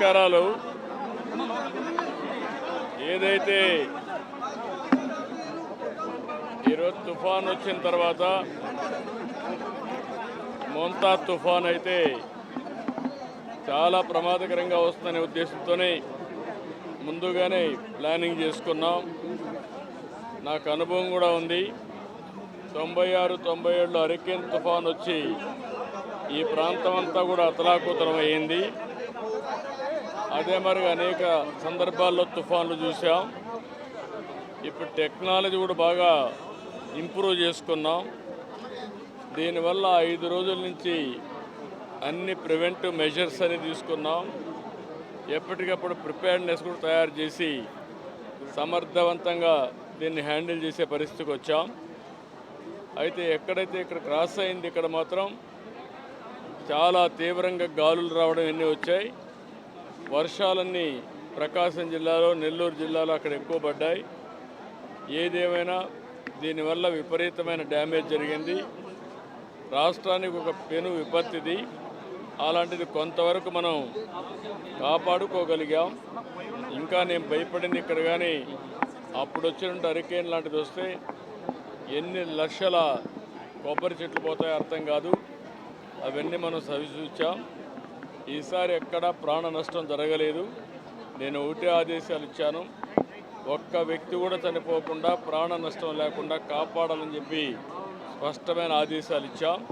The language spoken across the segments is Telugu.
నమస్కారాలు. ఏదైతే ఈరోజు తుఫాన్ వచ్చిన తర్వాత మొంతా తుఫాన్ అయితే చాలా ప్రమాదకరంగా వస్తుందనే ఉద్దేశంతోనే ముందుగానే ప్లానింగ్ చేసుకున్నాం. నాకు అనుభవం కూడా ఉంది. తొంభై ఆరు తొంభై ఏడులో హరికేన్ తుఫాన్ వచ్చి ఈ ప్రాంతం అంతా కూడా అతలాకుతలం అయింది అదే మరి అనేక సందర్భాల్లో తుఫాన్లు చూసాం ఇప్పుడు టెక్నాలజీ కూడా బాగా ఇంప్రూవ్ చేసుకున్నాం. దీనివల్ల ఐదు రోజుల నుంచి అన్ని ప్రివెంటివ్ మెజర్స్ అని తీసుకున్నాం. ఎప్పటికప్పుడు ప్రిపేర్నెస్ కూడా తయారు చేసి సమర్థవంతంగా దీన్ని హ్యాండిల్ చేసే పరిస్థితికి వచ్చాం. అయితే ఎక్కడైతే ఇక్కడ క్రాస్ అయింది ఇక్కడ మాత్రం చాలా తీవ్రంగా గాలులు రావడం ఎన్ని వచ్చాయి. వర్షాలన్నీ ప్రకాశం జిల్లాలో నెల్లూరు జిల్లాలో అక్కడ ఎక్కువ పడ్డాయి. ఏదేమైనా దీనివల్ల విపరీతమైన డ్యామేజ్ జరిగింది. రాష్ట్రానికి ఒక పెను విపత్తిది. అలాంటిది కొంతవరకు మనం కాపాడుకోగలిగాం. ఇంకా నేను భయపడింది ఇక్కడ కానీ అప్పుడు వచ్చినట్టు హరికేన్ లాంటిది వస్తే ఎన్ని లక్షల కొబ్బరి చెట్లు పోతాయో అర్థం కాదు. అవన్నీ మనం సవిచూచాం ఈసారి ఎక్కడా ప్రాణ నష్టం జరగలేదు. నేను ఒకటే ఆదేశాలు ఇచ్చాను. ఒక్క వ్యక్తి కూడా చనిపోకుండా ప్రాణ నష్టం లేకుండా కాపాడాలని చెప్పి స్పష్టమైన ఆదేశాలు ఇచ్చాం.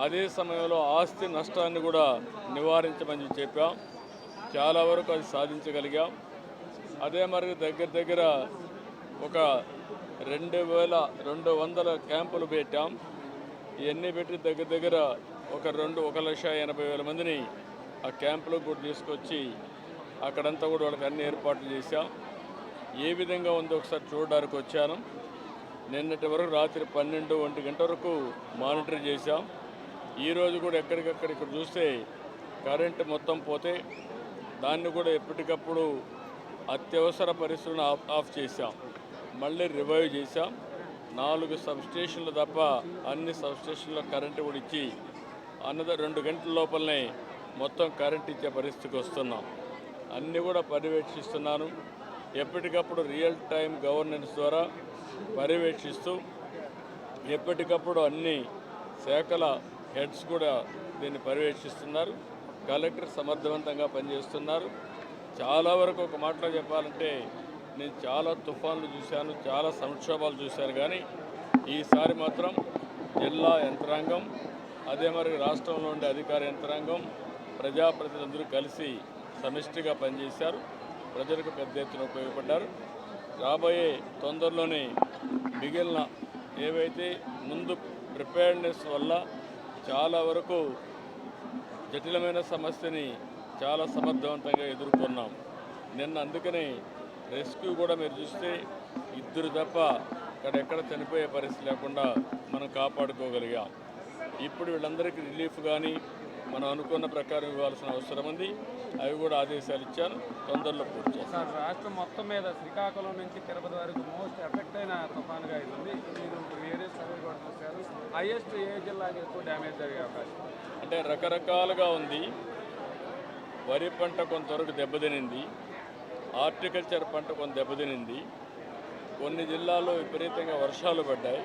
అదే సమయంలో ఆస్తి నష్టాన్ని కూడా నివారించమని చెప్పాం. చాలా వరకు అది సాధించగలిగాం. అదే మరి దగ్గర దగ్గర ఒక రెండు వేల రెండు వందల క్యాంపులు పెట్టాం. ఇవన్నీ పెట్టి దగ్గర దగ్గర ఒక రెండు ఒక లక్ష ఎనభై వేల మందిని ఆ క్యాంపులో కూడా తీసుకొచ్చి అక్కడంతా కూడా వాళ్ళకి అన్ని ఏర్పాట్లు చేశాం. ఏ విధంగా ఉందో ఒకసారి చూడడానికి వచ్చాను. నిన్నటి వరకు రాత్రి పన్నెండు ఒంటి గంట వరకు మానిటర్ చేశాం. ఈరోజు కూడా ఎక్కడికక్కడ ఇక్కడ చూస్తే కరెంటు మొత్తం పోతే దాన్ని కూడా ఎప్పటికప్పుడు అత్యవసర పరిస్థితులను ఆఫ్ ఆఫ్ చేశాం. మళ్ళీ రివైవ్ చేశాం. నాలుగు సబ్స్టేషన్లు తప్ప అన్ని సబ్స్టేషన్లో కరెంటు కూడా ఇచ్చి అన్నది రెండు గంటల లోపలనే మొత్తం కరెంట్ ఇచ్చే పరిస్థితికి వస్తున్నాం. అన్నీ కూడా పర్యవేక్షిస్తున్నాను. ఎప్పటికప్పుడు రియల్ టైం గవర్నెన్స్ ద్వారా పర్యవేక్షిస్తూ ఎప్పటికప్పుడు అన్ని శాఖల హెడ్స్ కూడా దీన్ని పర్యవేక్షిస్తున్నారు. కలెక్టర్ సమర్థవంతంగా పనిచేస్తున్నారు. చాలా వరకు ఒక మాటలో చెప్పాలంటే నేను చాలా తుఫాన్లు చూశాను చాలా సంక్షోభాలు చూశాను. కానీ ఈసారి మాత్రం జిల్లా యంత్రాంగం అదే మరి రాష్ట్రంలో ఉండే అధికార యంత్రాంగం ప్రజాప్రతినిధులందరూ కలిసి సమిష్టిగా పనిచేశారు. ప్రజలకు పెద్ద ఎత్తున ఉపయోగపడ్డారు. రాబోయే తొందరలోనే మిగిలిన ఏవైతే ముందు ప్రిపేర్నెస్ వల్ల చాలా వరకు జటిలమైన సమస్యని చాలా సమర్థవంతంగా ఎదుర్కొన్నాం. నిన్న అందుకనే రెస్క్యూ కూడా మీరు చూస్తే ఇద్దరు తప్ప అక్కడెక్కడ చనిపోయే పరిస్థితి లేకుండా మనం కాపాడుకోగలిగాం. ఇప్పుడు వీళ్ళందరికీ రిలీఫ్ కానీ మనం అనుకున్న ప్రకారం ఇవ్వాల్సిన అవసరం ఉంది. అవి కూడా ఆదేశాలు ఇచ్చాను. తొందరలో పూర్తి చేస్తాను సార్ రాష్ట్రం మొత్తం మీద శ్రీకాకుళం నుంచి తిరుపతి వరకు మోస్ట్ ఎఫెక్ట్ అయిన తుఫాన్గా ఇది ఉంది మీరు వేరే సర్వే కూడా చూశారు. హైయెస్ట్ ఏ జిల్లాకి ఎక్కువ డ్యామేజ్ జరిగే అవకాశం? అంటే రకరకాలుగా ఉంది. వరి పంట కొంతవరకు దెబ్బతినింది. హార్టికల్చర్ పంట కొంత దెబ్బతినింది. కొన్ని జిల్లాల్లో విపరీతంగా వర్షాలు పడ్డాయి.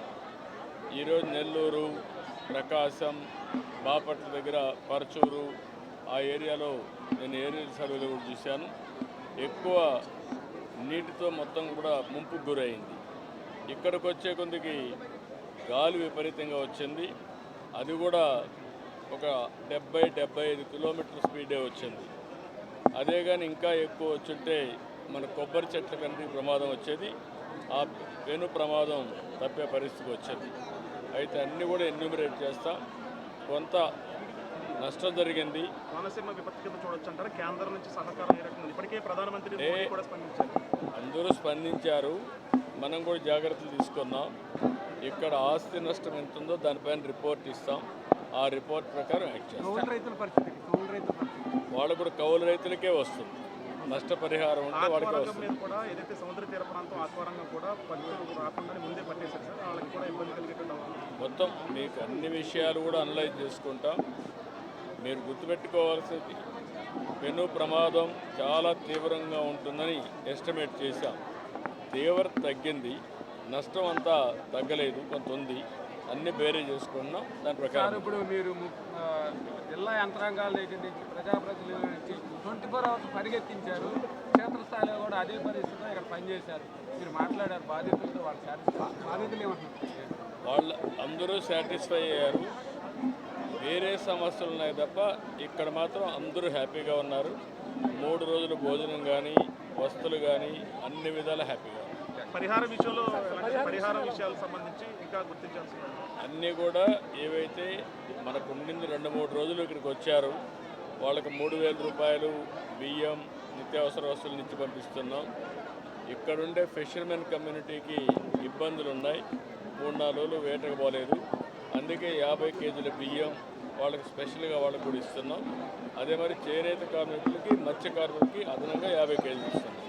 ఈరోజు నెల్లూరు ప్రకాశం బాపట్ల దగ్గర పరచూరు ఆ ఏరియాలో నేను ఏరియల్ సర్వేలో కూడా చూశాను. ఎక్కువ నీటితో మొత్తం కూడా ముంపుకు గురైంది. ఇక్కడికి వచ్చే కొందికి గాలి విపరీతంగా వచ్చింది. అది కూడా ఒక డెబ్బై డెబ్బై ఐదు కిలోమీటర్ స్పీడే వచ్చింది. అదే కానీ ఇంకా ఎక్కువ వచ్చుంటే మన కొబ్బరి చెట్ల కంటే ప్రమాదం వచ్చేది. ఆ పెను ప్రమాదం తప్పే పరిస్థితికి వచ్చేది. అయితే అన్నీ కూడా ఎన్యూమరేట్ చేస్తాం. కొంత నష్టం జరిగింది. కోనసీమ విపత్తు కింద చూడొచ్చు అంటారా? కేంద్రం నుంచి సహకారం? ఇప్పటికే ప్రధానమంత్రి అందరూ స్పందించారు. మనం కూడా జాగ్రత్తలు తీసుకున్నాం ఇక్కడ ఆస్తి నష్టం ఎంత ఉందో దానిపైన రిపోర్ట్ ఇస్తాం. ఆ రిపోర్ట్ ప్రకారం యాక్ట్ చేస్తాం. పరిస్థితి రైతుల పరిస్థితి వాళ్ళు కూడా కౌలు రైతులకే వస్తుంది. నష్టపరిహారం ఉంటే వాడికే వస్తుంది. కూడా ఏదైతే సముద్ర తీర ప్రాంతం కూడా రాకుండా ముందే పట్టేశారు సార్. వాళ్ళకి కూడా ఇబ్బంది కలిగేటట్టు అవ్వాలి. మొత్తం మీకు అన్ని విషయాలు కూడా అనలైజ్ చేసుకుంటాం. మీరు గుర్తుపెట్టుకోవాల్సింది పెను ప్రమాదం చాలా తీవ్రంగా ఉంటుందని ఎస్టిమేట్ చేశాం. తీవ్రత తగ్గింది. నష్టం అంతా తగ్గలేదు కొంత ఉంది. అన్ని బేరీ చేసుకున్నాం. దాని ప్రకారం. ఇప్పుడు మీరు జిల్లా యంత్రాంగాల దగ్గర నుంచి ప్రజాప్రతినిధుల నుంచి ట్వంటీ ఫోర్ అవర్స్ పరిగెత్తించారు. క్షేత్రస్థాయిలో కూడా అదే పరిస్థితిలో ఇక్కడ పనిచేశారు. మీరు మాట్లాడారు బాధితులతో వాళ్ళు సాటిస్ఫై బాధితులు ఏమంటున్నారు? వాళ్ళ అందరూ సాటిస్ఫై అయ్యారు. వేరే సమస్యలు ఉన్నాయి తప్ప ఇక్కడ మాత్రం అందరూ హ్యాపీగా ఉన్నారు. మూడు రోజులు భోజనం కానీ వస్తువులు కానీ అన్ని విధాలా హ్యాపీగా ఉన్నారు. పరిహార విషయంలో పరిహార విషయాలకు సంబంధించి ఇంకా గుర్తించాల్సిన అన్నీ కూడా ఏవైతే మనకు ఉండింది రెండు మూడు రోజులు ఇక్కడికి వచ్చారు వాళ్ళకి మూడు వేల రూపాయలు బియ్యం నిత్యావసర వస్తువులు నుంచి పంపిస్తున్నాం. ఇక్కడుండే ఫిషర్మెన్ కమ్యూనిటీకి ఇబ్బందులు ఉన్నాయి. మూడు నాలుగు రోజులు వేటకు పోలేదు. అందుకే యాభై కేజీల బియ్యం వాళ్ళకి స్పెషల్గా వాళ్ళకు కూడా ఇస్తున్నాం. అదే మరి చేనేత కార్మికులకి మత్స్య కార్మికులకి అదనంగా యాభై కేజీలు ఇస్తున్నాం.